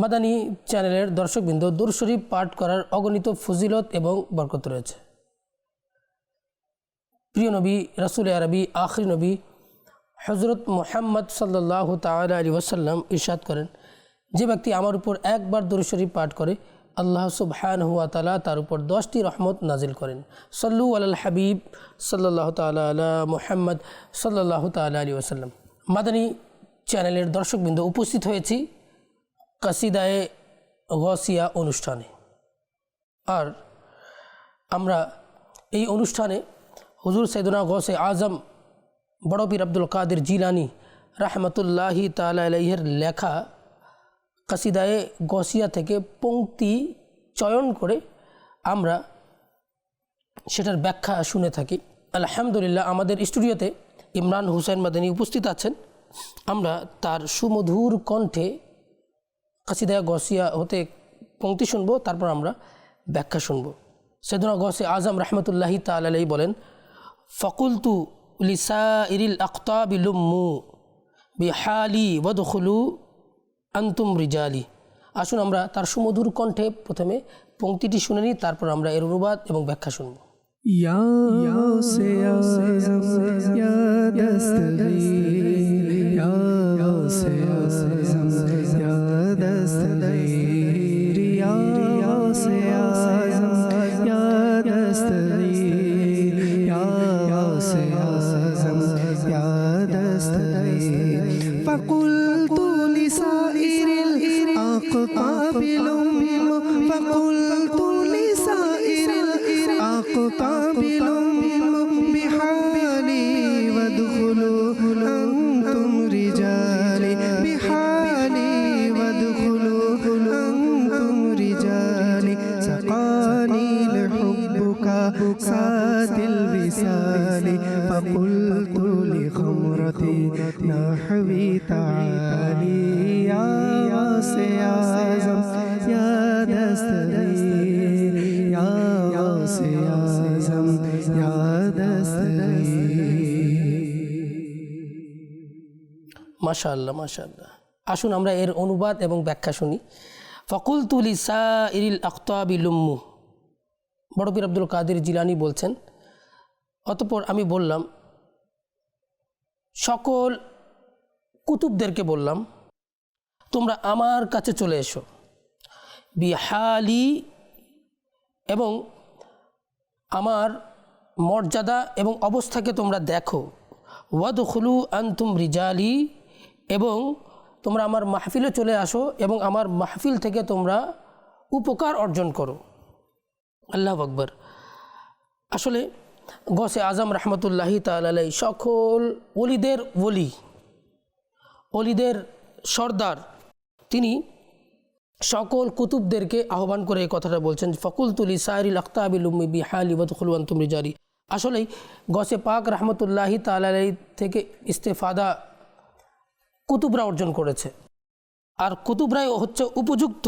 মাদানী চ্যানেলের দর্শকবৃন্দ দুর শরীফ পাঠ করার অগণিত ফজিলত এবং বরকত রয়েছে। প্রিয় নবী, রাসুল আরবি, আখরি নবী হজরত মোহাম্মদ সাল্লাহ তালা আলী ওসাল্লাম ইরশাদ করেন, যে ব্যক্তি আমার উপর একবার দুর শরীফ পাঠ করে, আল্লাহ সুবহান হুয়া তালা তার উপর দশটি রহমত নাজিল করেন। সল্লু আল হাবিব সাল্লাহ তালা আলা মোহাম্মদ সাল্লাহ তালা আলী ওসাল্লাম মাদানী চ্যানেলের দর্শকবৃন্দ উপস্থিত হয়েছি। কাসিদায়ে গসিয়া অনুষ্ঠানে। আর আমরা এই অনুষ্ঠানে হুজুর সৈদুনা গসে আজম বড়পীর আব্দুল কাদের জিলানি রাহমতুল্লাহি তালাইয়ের লেখা কাসিদায়ে গসিয়া থেকে পংক্তি চয়ন করে আমরা সেটার ব্যাখ্যা শুনে থাকি। আলহামদুলিল্লাহ আমাদের স্টুডিওতে ইমরান হুসেন মাদানী উপস্থিত আছেন। আমরা তার সুমধুর কণ্ঠে কাসিদা গসিয়া হতে পঙ্ক্তি শুনব, তারপর আমরা ব্যাখ্যা শুনব। সেদনা গসে আজম রহমতুল্লাহি তালাই বলেন, ফকুলতু লিসা ইরিল আখতাবিলুম্মু বিহালি ওদখুলু আন্তুম রিজালি। আসুন আমরা তার সুমধুর কণ্ঠে প্রথমে পঙ্ক্তিটি শুনে নিই, তারপর আমরা এর অনুবাদ এবং ব্যাখ্যা শুনব। ইয়া ইয়া ইয়া Sultan. মাশা আল্লাহ মাশা আল্লাহ আসুন আমরা এর অনুবাদ এবং ব্যাখ্যা শুনি। ফকুল তুলি সা ইরিল আখতাবিলুম্মু বড়বির আব্দুল কাদের জিলানি বলছেন, অতপর আমি বললাম, সকল কুতুবদেরকে বললাম, তোমরা আমার কাছে চলে এসো। বিহালি এবং আমার মর্যাদা এবং অবস্থাকে তোমরা দেখো। ওয়াদ খুলু আন্তুম রিজালি এবং তোমরা আমার মাহফিলে চলে আসো এবং আমার মাহফিল থেকে তোমরা উপকার অর্জন করো। আল্লাহ আকবর। আসলে গসে আজম রহমতুল্লাহি তালাই সকল অলিদের ওলি অলিদের সর্দার, তিনি সকল কুতুবদেরকে আহ্বান করে এই কথাটা বলছেন ফকুল তুলি সাইরিল আখতাবিল উম্মি বিহালি বদখুলওয়ান্তুম রিজারি আসলেই গসে পাক রহমতুল্লাহি তালাই থেকে ইস্তেফাদা কুতুবরা অর্জন করেছে। আর কুতুবরাই হচ্ছে উপযুক্ত।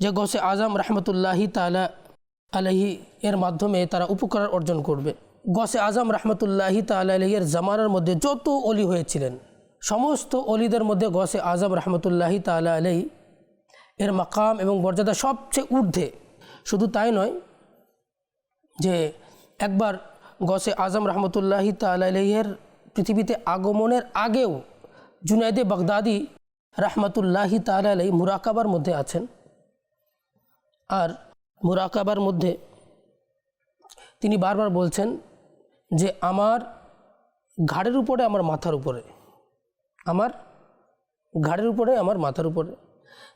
যে গসে আজম রহমতুল্লাহি তালা আলহি এর মাধ্যমে তারা উপকার অর্জন করবে। গসে আজম রহমতুল্লাহি তালা আলহির জামানার মধ্যে যত অলি হয়েছিলেন, সমস্ত অলিদের মধ্যে গসে আজম রহমতুল্লাহি তালা আলহি এর মাকাম এবং মর্যাদা সবচেয়ে ঊর্ধ্বে। শুধু তাই নয় যে একবার গসে আজম রহমতুল্লাহি তালের পৃথিবীতে আগমনের আগেও জুনাইদে বাগদাদি রহমতুল্লাহি তালাই মুরাকাবার মধ্যে আছেন। আর মুরাকাবার মধ্যে তিনি বারবার বলছেন যে, আমার ঘাড়ের উপরে, আমার মাথার উপরে, আমার ঘাড়ের উপরে, আমার মাথার উপরে।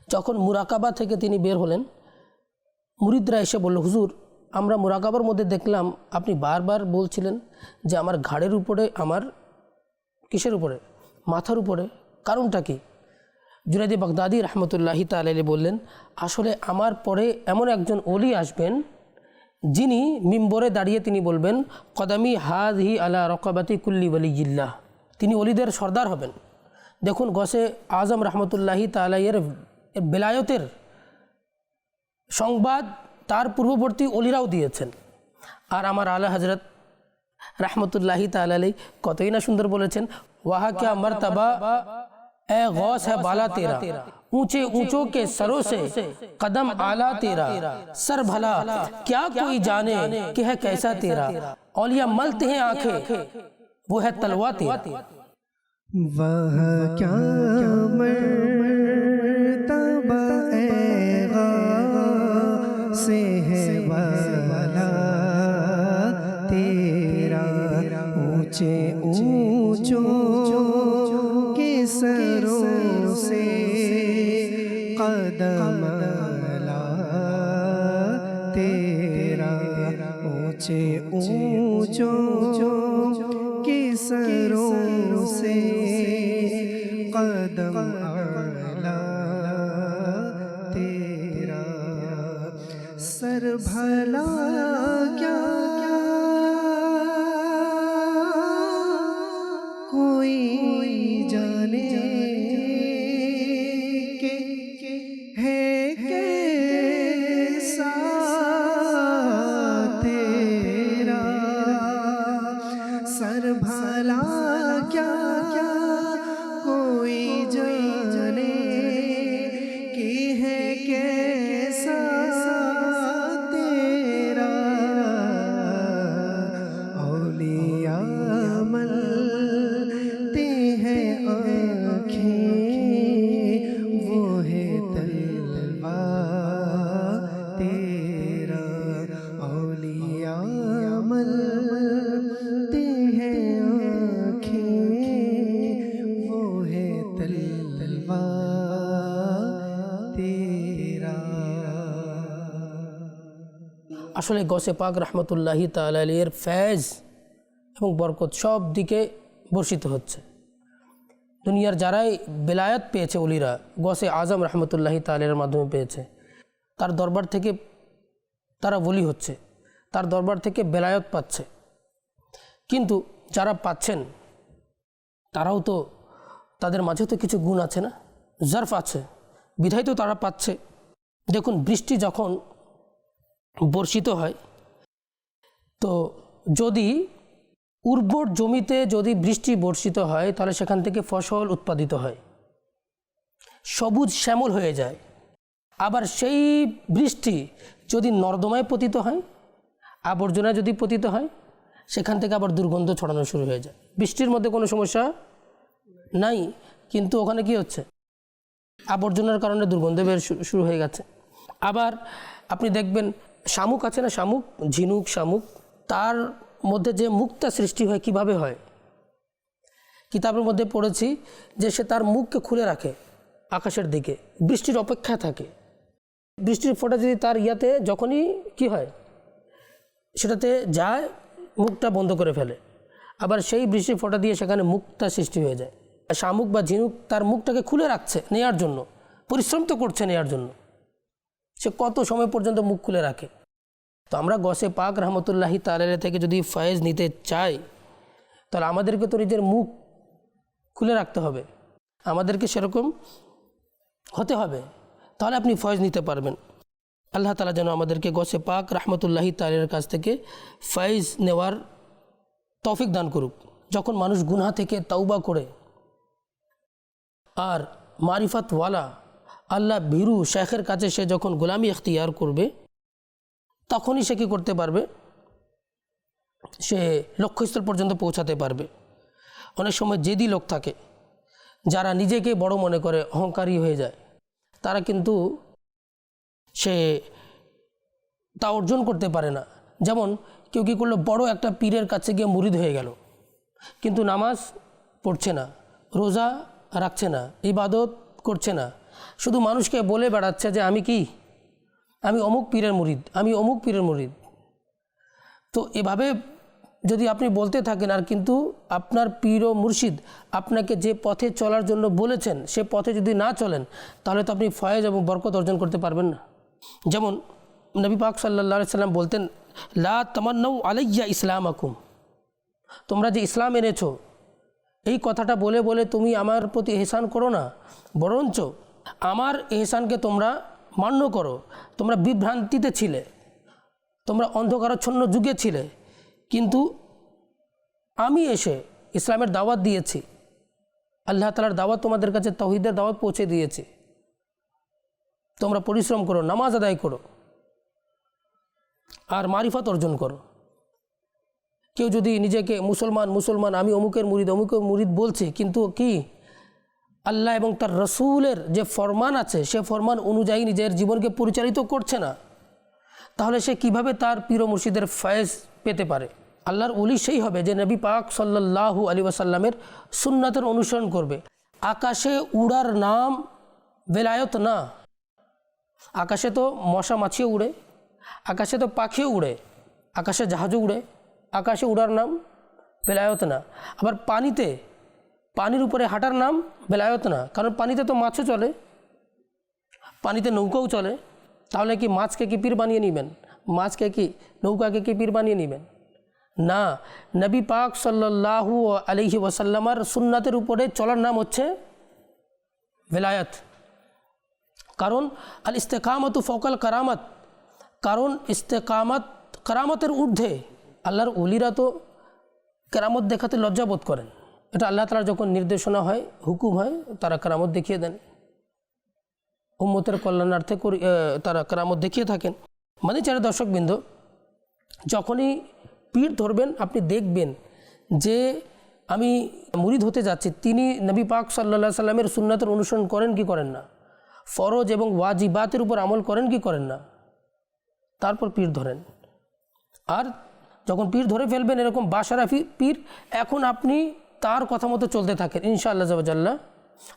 যখন মুরাকাবা থেকে তিনি বের হলেন, মুরিদরা এসে বলল, হুজুর, আমরা মুরাকাবার মধ্যে দেখলাম আপনি বারবার বলছিলেন যে, আমার ঘাড়ের উপরে, আমার কিসের উপরে? মাথার উপরে। কারণটা কি? জুনাইদি বাগদাদি রহমতুল্লাহি তালি বললেন, আসলে আমার পরে এমন একজন অলি আসবেন, যিনি মিম্বরে দাঁড়িয়ে তিনি বলবেন, কদামি হাজ হি আলা রকাবাতি কুল্লি বলি জিল্লাহ তিনি অলিদের সর্দার হবেন। দেখুন, গসে আজম রহমতুল্লাহি তালাইয়ের বেলায়তের সংবাদ তার পূর্ববর্তী অলিরাও দিয়েছেন। আর আমার আলা হজরত রাহমতুল্লাহি তালাই কতই না সুন্দর বলেছেন وہاں کیا مرتبہ؟ اے غوث ہے بالا تیرا اونچے اونچوں کے سروں سے قدم آلہ تیرا سر بھلا کیا کوئی جانے کہ ہے کیسا تیرا؟ اولیاء ملتے ہیں آنکھیں وہ ہے تلوا تیرا۔ وہاں کیا مرتبہ؟ আসলে গসে পাক রহমতুল্লাহি তালের ফ্যাজ এবং বরকত সব দিকে বর্ষিত হচ্ছে। দুনিয়ার যারাই বেলায়াত পেয়েছে অলিরা গসে আজম রহমতুল্লাহি তালের মাধ্যমে পেয়েছে। তার দরবার থেকে তারা বলি হচ্ছে, তার দরবার থেকে বেলায়ত পাচ্ছে। কিন্তু যারা পাচ্ছেন, তারাও তো তাদের মাঝে তো কিছু গুণ আছে না? জার্ফ আছে বিধায় তো তারা পাচ্ছে। দেখুন, বৃষ্টি যখন বর্ষিত হয়। তো যদি উর্বর জমিতে যদি বৃষ্টি বর্ষিত হয়, তাহলে সেখান থেকে ফসল উৎপাদিত হয়। সবুজ শ্যামল হয়ে যায়। আবার সেই বৃষ্টি যদি নর্দমায় পতিত হয়, আবর্জনায় যদি পতিত হয়, সেখান থেকে আবার দুর্গন্ধ ছড়ানো শুরু হয়ে যায়। বৃষ্টির মধ্যে কোনো সমস্যা নাই, কিন্তু ওখানে কি হচ্ছে? আবর্জনার কারণে দুর্গন্ধ বের শুরু হয়ে গেছে। আবার আপনি দেখবেন শামুক আছে না শামুক? ঝিনুক, শামুক। তার মধ্যে যে মুক্তা সৃষ্টি হয়, কীভাবে হয়? কিতাবের মধ্যে পড়েছি যে সে তার মুখকে খুলে রাখে আকাশের দিকে, বৃষ্টির অপেক্ষা থাকে। বৃষ্টির ফোঁটা যদি তার ইয়াতে যখনই কি হয়, সেটাতে যায়, মুখটা বন্ধ করে ফেলে। আবার সেই বৃষ্টির ফোঁটা দিয়ে সেখানে মুখটা সৃষ্টি হয়ে যায়। শামুক বা ঝিনুক তার মুখটাকে খুলে রাখছে নেয়ার জন্য, পরিশ্রম তো করছে নেয়ার জন্য। সে কত সময় পর্যন্ত মুখ খুলে রাখে? তো আমরা গসে পাক রহমতুল্লাহি তালের থেকে যদি ফয়েজ নিতে চাই, তাহলে আমাদেরকে তো নিজের মুখ খুলে রাখতে হবে। আমাদেরকে সেরকম হতে হবে। তাহলে আপনি ফয়েজ নিতে পারবেন। আল্লাহ তালা যেন আমাদেরকে গসে পাক রহমতুল্লাহি তালের কাছ থেকে ফয়েজ নেওয়ার তৌফিক দান করুক। যখন মানুষ গুনহা থেকে তাওবা করে, আর মারিফাতওয়ালা আল্লাহ ভীরু শেখের কাছে সে যখন গোলামি এখতিয়ার করবে তখনই সে কী করতে পারবে? সে লক্ষ্যস্থল পর্যন্ত পৌঁছাতে পারবে। অনেক সময় জেদি লোক থাকে, যারা নিজেকে বড় মনে করে, অহংকারী হয়ে যায়। তারা কিন্তু সে তা অর্জন করতে পারে না। যেমন কেউ কী করল, বড় একটা পীরের কাছে গিয়ে মুরিদ হয়ে গেল। কিন্তু নামাজ পড়ছে না, রোজা রাখছে না, ইবাদত করছে না। শুধু মানুষকে বলে বেড়াচ্ছে যে, আমি কি আমি অমুক পীরের মুরিদ, আমি অমুক পীরের মুরিদ। তো এভাবে যদি আপনি বলতে থাকেন আর কিন্তু আপনার পীর ও মুর্শিদ আপনাকে যে পথে চলার জন্য বলেছেন, সে পথে যদি না চলেন, তাহলে তো আপনি ফয়েজ এবং বরকত অর্জন করতে পারবেন না। যেমন নবী পাক সাল্লা সাল্লাম বলতেন, লা তামান্নাউ আলাইয়া ইসলাম আকুম তোমরা যে ইসলাম এনেছো, এই কথাটা বলে বলে তুমি আমার প্রতি এহসান করো না, বরঞ্চ আমার এহসানকে তোমরা মান্য করো। তোমরা বিভ্রান্তিতে ছিলে। তোমরা অন্ধকারাচ্ছন্ন যুগে ছিলে। কিন্তু আমি এসে ইসলামের দাওয়াত দিয়েছি। আল্লাহ তালার দাওয়াত তোমাদের কাছে তহিদের দাওয়াত পৌঁছে দিয়েছি। তোমরা পরিশ্রম করো, নামাজ আদায় করো। আর মারিফাত অর্জন করো। কেউ যদি নিজেকে মুসলমান মুসলমান, আমি অমুকের মুরিদ অমুকের মুরিদ বলছে, কিন্তু কি? আল্লাহ এবং তার রসুলের যে ফরমান আছে, সে ফরমান অনুযায়ী নিজের জীবনকে পরিচালিত করছে না। তাহলে সে কীভাবে তার পীর মুর্শিদের ফয়েজ পেতে পারে? আল্লাহর উলি সেই হবে যে নবী পাক সাল্লাল্লাহু আলী ওয়াসাল্লামের সুন্নাতের অনুসরণ করবে। আকাশে উড়ার নাম বেলায়ত না। আকাশে তো মশা মাছিও উড়ে, আকাশে তো পাখিও উড়ে, আকাশে জাহাজও উড়ে, আকাশে উড়ার নাম বেলায়ত না। আবার পানিতে পানির উপরে হাঁটার নাম বেলায়ত না কারণ পানিতে তো মাছও চলে, পানিতে নৌকাও চলে। তাহলে কি মাছকে কি পীর বানিয়ে নেবেন? মাছকে কি, নৌকাকে কি পীর বানিয়ে নেবেন? না, নবী পাক সাল্লাল্লাহু আলহি ওয়াসাল্লামার সুন্নাতের উপরে চলার নাম হচ্ছে বেলায়ত। কারণ আল ইস্তেকামত ফকল কারামত। কারণ ইস্তেকামত, কারামতের ঊর্ধ্বে আল্লাহর উলিরা তো কেরামত দেখাতে লজ্জাবোধ করেন। এটা আল্লাহ তালার যখন নির্দেশনা হয়, হুকুম হয়, তারা কেরামত দেখিয়ে দেন। উম্মতের কল্যাণার্থে তারা কেরামত দেখিয়ে থাকেন। মানে চারে দর্শকবৃন্দ, যখনই পীর ধরবেন, আপনি দেখবেন যে আমি মুরিদ হতে যাচ্ছি, তিনি নবী পাক সাল্লা সাল্লামের সুন্নাতের অনুসরণ করেন কি করেন না? ফরজ এবং ওয়াজিবাতের উপর আমল করেন কি করেন না? তারপর পীর ধরেন। আর যখন পীর ধরে ফেলবেন, এরকম বাসারাফি পীর, এখন আপনি তার কথা মতো চলতে থাকেন। ইনশাআল্লাহ জবাজাল্লাহ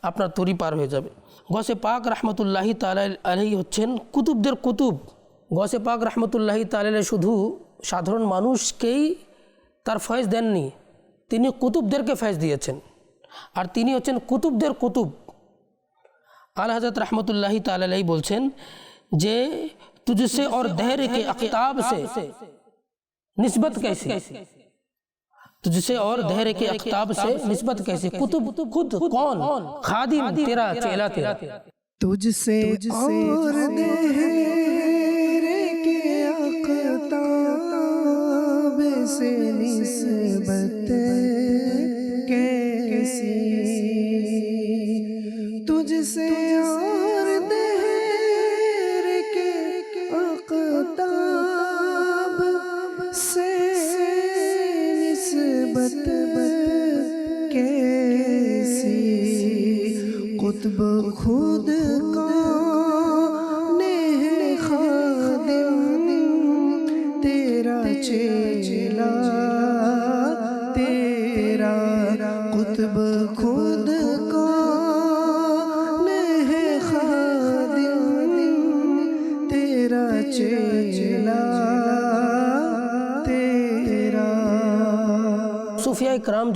আপনার তরি পার হয়ে যাবে। গসে পাক রহমতুল্লাহি তালাই আলহি হচ্ছেন কুতুবদের কুতুব। গসে পাক রাহমতুল্লাহি তালাই শুধু সাধারণ মানুষকেই তার ফয়েজ দেননি তিনি কুতুবদেরকে ফয়েজ দিয়েছেন। আর তিনি হচ্ছেন কুতুবদের কুতুব। আল হাজরত রহমতুল্লাহি তালাই বলছেন যে তুজসে ওর দেহরে কে আকিতাব সে নিসবত تو جسے اور دہرے کے اقتاب سے نسبت کیسے؟ کتب، خود، کون؟ خادم، تیرا چیلا، تیرا۔ تجھ سے اور دہرے کے اقتاب سے निस्बत कैसी कुतब खुद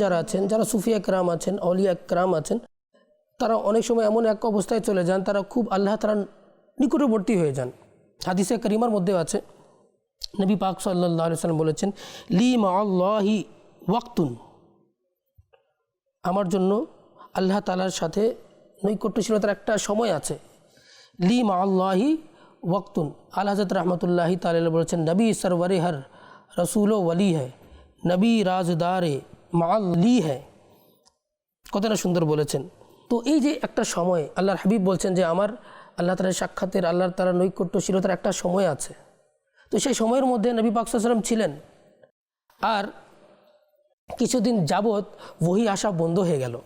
যারা আছেন, যারা সুফিয়া ক্রাম আছেন, অলিয়া ক্রাম আছেন, তারা অনেক সময় এমন এক অবস্থায় চলে যান, তারা খুব আল্লাহ তারা নিকটবর্তী হয়ে যান। হাদিসে করিমার মধ্যেও আছে। নবী পাক সাল্লাহ সাল্লাম বলেছেন, লি মা আল্লাহি ওয়াক্তুন। আমার জন্য আল্লাহ তালার সাথে নৈকট্যশীলতার একটা সময় আছে। লি মা আল্লাহি ওয়াক্তুন। আল হজরত রহমতুল্লাহি তাল বলেছেন, নবী সরবরে হর, রসুল ওলি হ্যায়। নবী রাজদারে মাল লি হ্যায় কতটা সুন্দর বলেছেন। তো এই যে একটা সময়, আল্লাহর হাবিব বলছেন যে আমার আল্লাহ তালার সাক্ষাতের, আল্লাহর তালার নৈকট্যশীলতার একটা সময় আছে। তো সেই সময়ের মধ্যে নবী পাকসাল্লাম ছিলেন। আর কিছুদিন যাবৎ বহি আসা বন্ধ হয়ে গেল।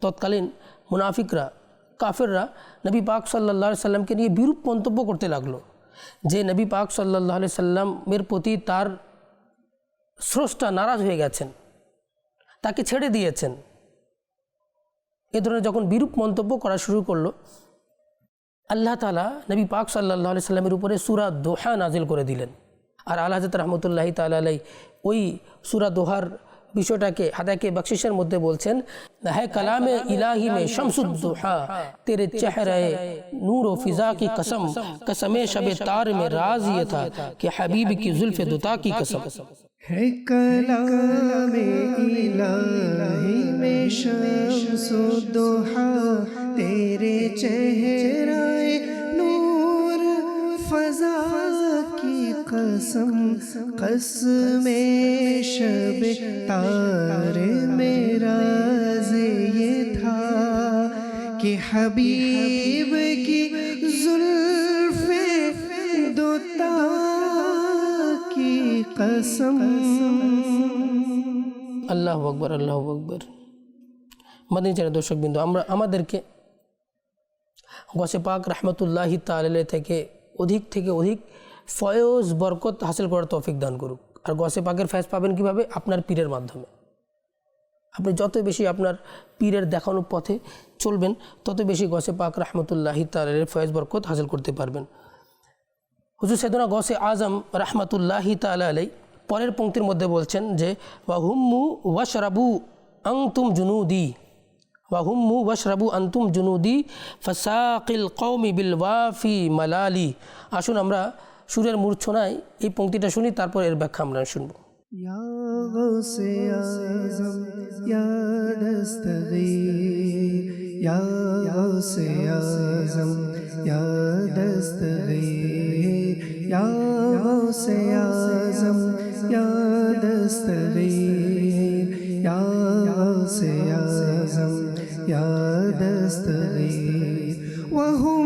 তৎকালীন মুনাফিকরা, কাফেররা নবী পাক সাল্লাহ সাল্লামকে নিয়ে বিরূপ মন্তব্য করতে লাগল। যে নবী পাক সাল্লাহ সাল্লামের প্রতি তার স্রষ্টা নারাজ হয়ে গেছেন। তাকে ছেড়ে দিয়েছেন। এ ধরনের যখন বিরূপ মন্তব্য করা শুরু করল, আল্লাহ তালা নবী পাক সাল্লাহ সাল্লামের উপরে সুরা দোহা নাজিল করে দিলেন। আর আল্লাহ রহমতুল্লাহি তালাই ওই সুরা দোহার বিষয়টাকে হাদাকে বকশিসের মধ্যে বলছেন হ্যাঁ কালামে ইলাহি মে শমসুদ্দোহা তেরে চেহরায় নূর ও ফিজা কি কসম, কসমে শবে তার মে রাজ ইয়ে থা কে হাবিব কি জুলফে দুতা কি কসম। ہے کلام الہی میں شمس و دوحا تیرے چہرہ نور، فضا کی قسم قسم شب، تار میرا یہ تھا کہ حبیب کی ظلم कसम আল্লাহ আকবর আল্লাহ আকবর মাদিনী চ্যানেল দর্শক বিন্দু আমরা আমাদেরকে গসে পাক রহমতুল্লাহি তালে থেকে অধিক থেকে অধিক ফয়জ বরকত হাসিল করার তৌফিক দান করুক আর গসে পাকের ফয়েজ পাবেন কিভাবে আপনার পীরের মাধ্যমে আপনি যত বেশি আপনার পীরের দেখানো পথে চলবেন তত বেশি গসে পাক রহমতুল্লাহি তালের ফয়েজ বরকত হাসিল করতে পারবেন হুজুর সেদনা গসে আজম রাহমাতুল্লাহি তালা পরের পঙ্ক্তির মধ্যে বলছেন যে ওয়াহুম্মু ওয়াশরাবু আংতুম জুনুদি। ওয়াহুম্মু ওয়াশরাবু আন্তুম জুনুদি ফসাকিল কৌমি বিল ওয়াফি মালালি। আসুন আমরা সুরের মূর্ছনায় এই পঙ্ক্তিটা শুনি, তারপর এর ব্যাখ্যা আমরা শুনব। يا غوث يا يا دستغير يا غوث يا دستغير या गौस आजम या दस्तगीर या गौस आजम या दस्तगीर वहुम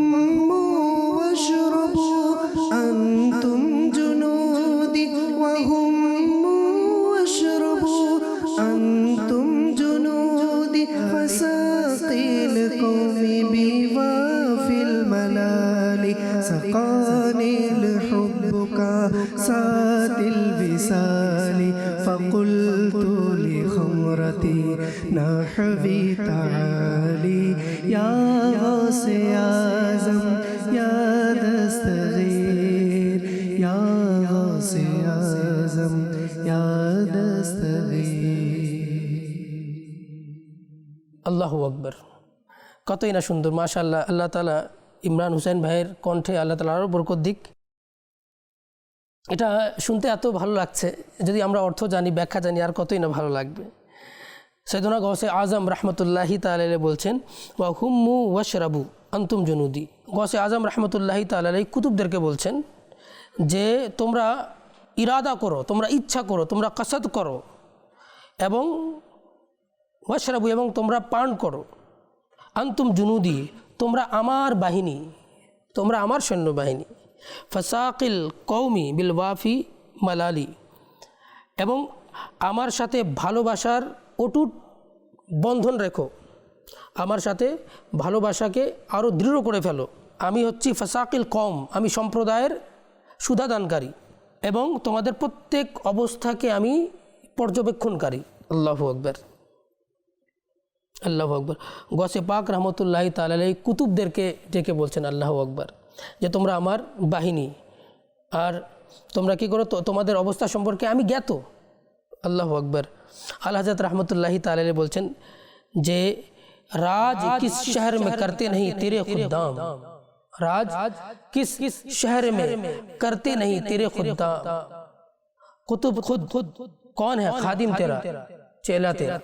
غوث اعظم يا دستغير يا غوث اعظم يا دستغير আল্লাহু আকবর কতই না সুন্দর মাশাল্লাহ আল্লাহ তালা ইমরান হুসেন ভাইয়ের কণ্ঠে আল্লাহ তালা আরও বরকত দিক এটা শুনতে এত ভালো লাগছে যদি আমরা অর্থ জানি ব্যাখ্যা জানি আর কতই না ভালো লাগবে সৈদনা গসে আজম রহমতুল্লাহি তালে বলছেন, ওয়া হুম্মু ওয়াশরাবু আন্তুম জনুদি। গসে আজম রহমতুল্লাহি তালাই কুতুবদেরকে বলছেন যে, তোমরা ইরাদা করো, তোমরা ইচ্ছা করো, তোমরা কসদ করো এবং ওয়াশরাবু এবং তোমরা পান করো। আন্তুম জুনুদি, তোমরা আমার বাহিনী, তোমরা আমার সৈন্যবাহিনী। ফসাকিল কৌমি বিল ওয়াফি মালালি। এবং আমার সাথে ভালোবাসার অটুট বন্ধন রেখো। আমার সাথে ভালোবাসাকে আরও দৃঢ় করে ফেলো। আমি হচ্ছি ফসাকিল কম আমি সম্প্রদায়ের সুধাদানকারী এবং তোমাদের প্রত্যেক অবস্থাকে আমি পর্যবেক্ষণকারী। আল্লাহ আকবর। আল্লাহ আকবর। গসে পাক রহমতুল্লাহ তালাই কুতুবদেরকে ডেকে বলছেন, আল্লাহ আকবর। যে তোমরা আমার বাহিনী। আর তোমরা কি করো? তোমাদের অবস্থা সম্পর্কে আমি জ্ঞাত। আল্লাহ আকবর। الحضرحمۃ اللہ کس شہر میں کرتے نہیں تیرے خود خود خود کون ہے؟ خادم تیرا چیلا تیرا۔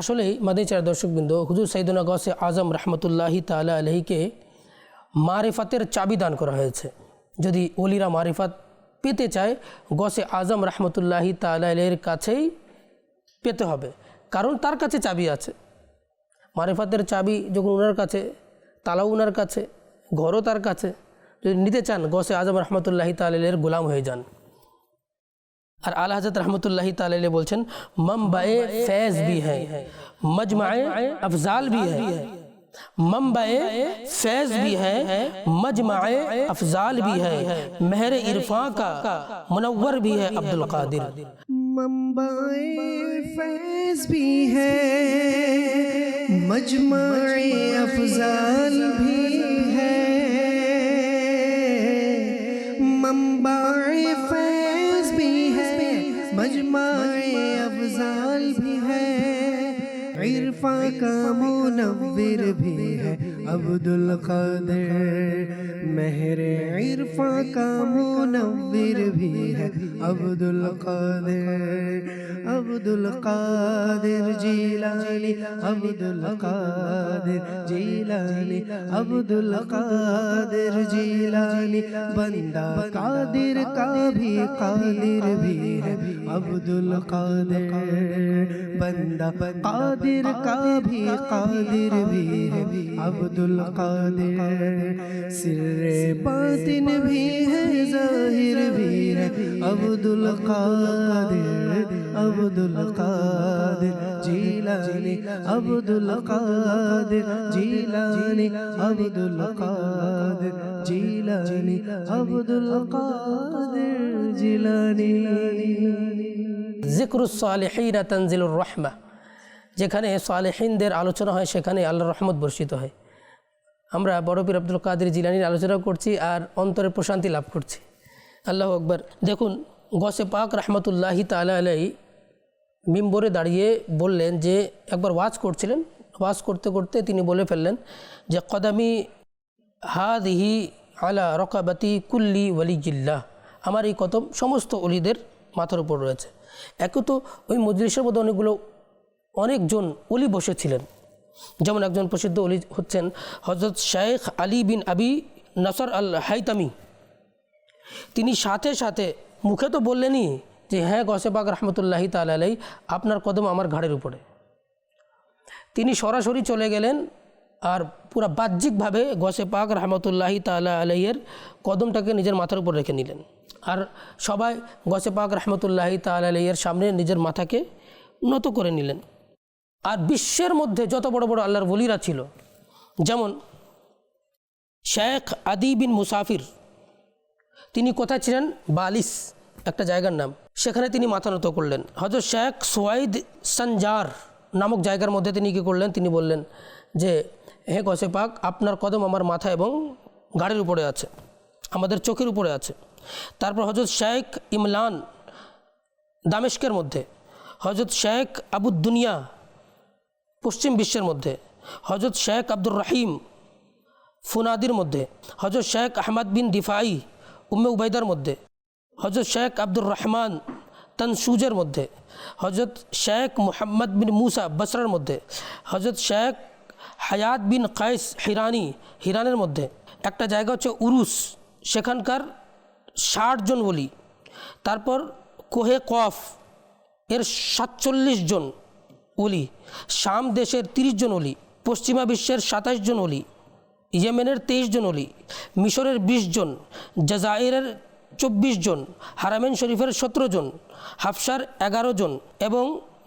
আসলেই মাদিচার দর্শকবৃন্দ, হুজুর সাইদুনা গসে আজম রহমতুল্লাহি তালা আলহিকে মারিফাতের চাবি দান করা হয়েছে। যদি অলিরা মারিফাত পেতে চায়, গসে আজম রহমতুল্লাহি তালা আলহের কাছেই পেতে হবে। কারণ তার কাছে চাবি আছে। মারিফাতের চাবি যখন ওনার কাছে, তালাও ওনার কাছে, ঘরও তার কাছে। যদি নিতে চান, গসে আজম রহমতুল্লাহি তালের গোলাম হয়ে যান। আর আল হাজরত রহমতুল্লাহ তাল বলছেন মমবায়ে ফেজ ভি হ্যাঁ মজমায়ে আফজাল ভি হ্যাঁ ممبئے فیض بھی ہے، مجمع افضال بھی ہے، مہر عرفان کا منور بھی ہے عبد القادر ممبئے فیض بھی ہے، مجمع افضال بھی ہے۔ مجمعِ افضال بھی ہے عرفہ کا منور بھی ہے عبد القادر مہر عرفا کا منور بھی ہے۔ عبد القادر عبد القادر جیلانی عبد القادر جیلانی عبد القادر جیلانی۔ بندہ قادر کا بھی قادر بھی ہے۔ عبدالقادر بندہ قادر کا بھی قادر بھی ہے۔ عبد القادر سر सिर्रे बातिन भी है जाहिर भी है अब्दुल कादिर अब्दुल कादिर जीलानी अब्दुल कादिर जीलानी अब्दुल कादिर जीलानी अब्दुल कादिर जीलानी জিক্রুসালেহিনা তনজিলুর রহমা যেখানে সালেহিনদের আলোচনা হয় সেখানে আল্লাহর রহমত বর্ষিত হয় আমরা বড় পীর আব্দুল কাদের জিলানির আলোচনা করছি আর অন্তরে প্রশান্তি লাভ করছি। আল্লাহ আকবর। দেখুন, গসে পাক রহমতুল্লাহি তালা আলাই মিম্বরে দাঁড়িয়ে বললেন যে, একবার ওয়াজ করছিলেন। ওয়াজ করতে করতে তিনি বলে ফেললেন যে, কদামি হাদিহি আলা রকাবাতি কুল্লি ওয়ালিজিল্লাহ আমার এই কদম সমস্ত অলিদের মাথার উপর রয়েছে। একে তো ওই মজলিসের মধ্যে অনেকগুলো, অনেকজন অলি বসেছিলেন। যেমন একজন প্রসিদ্ধ অলি হচ্ছেন হজরত শেখ আলী বিন আবি নসর আল হাইতামি তিনি সাথে সাথে মুখে তো বললেনই যে হ্যাঁ গসেবাগ রহমতুল্লাহি তালাই আপনার কদম আমার ঘাড়ের উপরে। তিনি সরাসরি চলে গেলেন আর পুরা বাহ্যিকভাবে গসে পাক রহমতুল্লাহি তালা আলাইয়ের কদমটাকে নিজের মাথার উপর রেখে নিলেন। আর সবাই গসে পাক রহমতুল্লাহি তালা আলাইয়ের সামনে নিজের মাথাকে নত করে নিলেন। আর বিশ্বের মধ্যে যত বড় বড় আল্লাহর বলিরা ছিল, যেমন শেখ আদি বিন মুসাফির, তিনি কোথায় ছিলেন? বালিস একটা জায়গার নাম। সেখানে তিনি মাথা নত করলেন। হজরত শেখ সোয়াইদ সঞ্জার নামক জায়গার মধ্যে তিনি কী করলেন? তিনি বললেন যে, হে গসে পাক, আপনার কদম আমার মাথা এবং গাড়ির উপরে আছে, আমাদের চোখের উপরে আছে। তারপর হজরত শেখ ইমলান দামেস্কের মধ্যে হজরত শেখ আবুদ্দুনিয়া পশ্চিম বিশ্বের মধ্যে হজরত শেখ আব্দুর রাহিম ফুনাদির মধ্যে হজরত শেখ আহমদ বিন দিফাই, উম্মে উবাইদার মধ্যে হজরত শেখ আব্দুর রহমান তনসুজের মধ্যে হজরত শেখ মোহাম্মদ বিন মুসা বসরার মধ্যে হজরত শেখ হায়াত বিন কাইস হিরানি হিরানের মধ্যে। একটা জায়গা হচ্ছে উরুস, সেখানকার ষাট জন বলি তারপর কোহে কফ, এর সাতচল্লিশ জন। অলি শাম দেশের তিরিশ জন অলি পশ্চিমা বিশ্বের সাতাশ জন অলি ইয়েমেনের তেইশ জন অলি মিশরের বিশ জন, জাজাইরের চব্বিশ জন, হারামেন শরীফের সতেরো জন, হাফসার এগারো জন এবং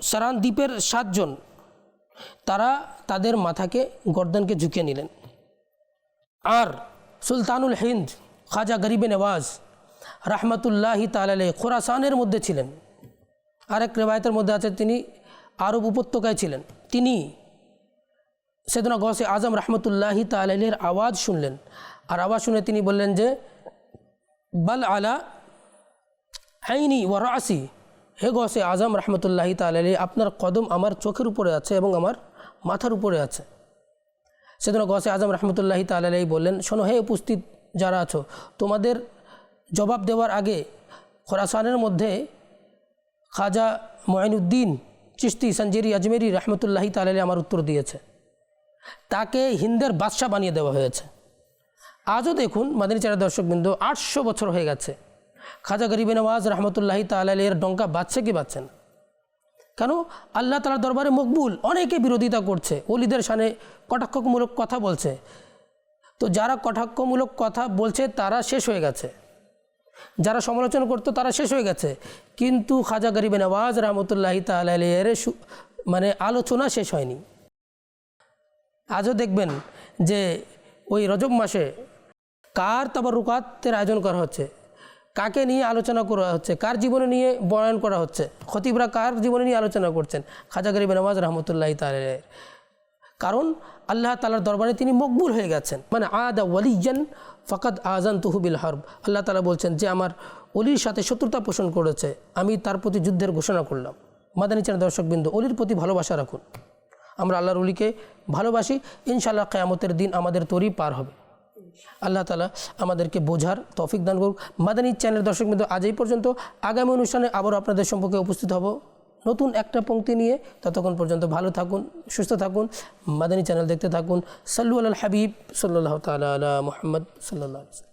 সারান দ্বীপের সাতজন তারা তাদের মাথাকে, গর্দনকে ঝুঁকিয়ে নিলেন। আর সুলতানুল হিন্দ, খাজা গরিবে নেওয়াজ, রাহমাতুল্লাহি তালালে খোরাসানের মধ্যে ছিলেন। আরেক রেবায়তের মধ্যে আছে তিনি আরব উপত্যকায় ছিলেন। তিনি সেদনা গসে আজম রহমতুল্লাহি তালের আওয়াজ শুনলেন। আর আওয়াজ শুনে তিনি বললেন যে, বল আলা আইনি ও রাসি, হে গসে আজম রহমতুল্লাহি তালে আপনার কদম আমার চোখের উপরে আছে এবং আমার মাথার উপরে আছে। সেদিন গসে আজম রহমতুল্লাহি তালাই বললেন, শোনো, হে উপস্থিত যারা আছো, তোমাদের জবাব দেওয়ার আগে খোরাসানের মধ্যে খাজা মঈনুদ্দিন চিস্তি সঞ্জেরি আজমেরি রহমতুল্লাহি তালালি আমার উত্তর দিয়েছে। তাকে হিন্দের বাদশাহ বানিয়ে দেওয়া হয়েছে। আজও দেখুন, মাদানী চারা দর্শকবৃন্দ আটশো বছর হয়ে গেছে। খাজা গরিবে নওয়াজ রহমতুল্লাহি তালের ডঙ্কা বাঁচছে কি বাঁচছে না। কেন? আল্লাহ তালার দরবারে মকবুল, অনেকে বিরোধিতা করছে। অলিদের সানে কটাক্ষমূলক কথা বলছে। তো যারা কটাক্ষমূলক কথা বলছে, তারা শেষ হয়ে গেছে। যারা সমালোচনা করতো তারা শেষ হয়ে গেছে। কিন্তু খাজা গরিবে নওয়াজ রহমতুল্লাহি তালের মানে আলোচনা শেষ হয়নি। আজও দেখবেন যে ওই রজব মাসে কার তাবার রুকাতের আয়োজন করা হচ্ছে, কাকে নিয়ে আলোচনা করা হচ্ছে, কার জীবনে নিয়ে বয়ান করা হচ্ছে, খতিবরা কার জীবনে নিয়ে আলোচনা করছেন, খাজা গরিব নওয়াজ রহমতুল্লাহ তালের কারণ আল্লাহ তালার দরবারে তিনি মকবুল হয়ে গেছেন। মানে আদা ওয়ালিজান ফকাত আজান তুহুবিল হরব। আল্লাহ তালা বলছেন যে, আমার অলির সাথে শত্রুতা পোষণ করেছে। আমি তার প্রতি যুদ্ধের ঘোষণা করলাম। মাদানী চ্যানেল দর্শকবৃন্দ অলির প্রতি ভালোবাসা রাখুন। আমরা আল্লাহর অলিকে ভালোবাসি। ইনশাআল্লাহ কেয়ামতের দিন আমাদের তরি পার হবে। আল্লাহ তালা আমাদেরকে বোঝার তফিক দান করুক। মাদানী চ্যানেল দর্শক বিন্দু, আজ এই পর্যন্ত। আগামী অনুষ্ঠানে আবারও আপনাদের সম্পর্কে উপস্থিত হব। নতুন একটা পঙ্ক্তি নিয়ে ততক্ষণ পর্যন্ত ভালো থাকুন, সুস্থ থাকুন, মাদানী চ্যানেল দেখতে থাকুন। সাল্লু আল হাবিব সাল্লাহ তালা মোহাম্মদ সাল্লাহ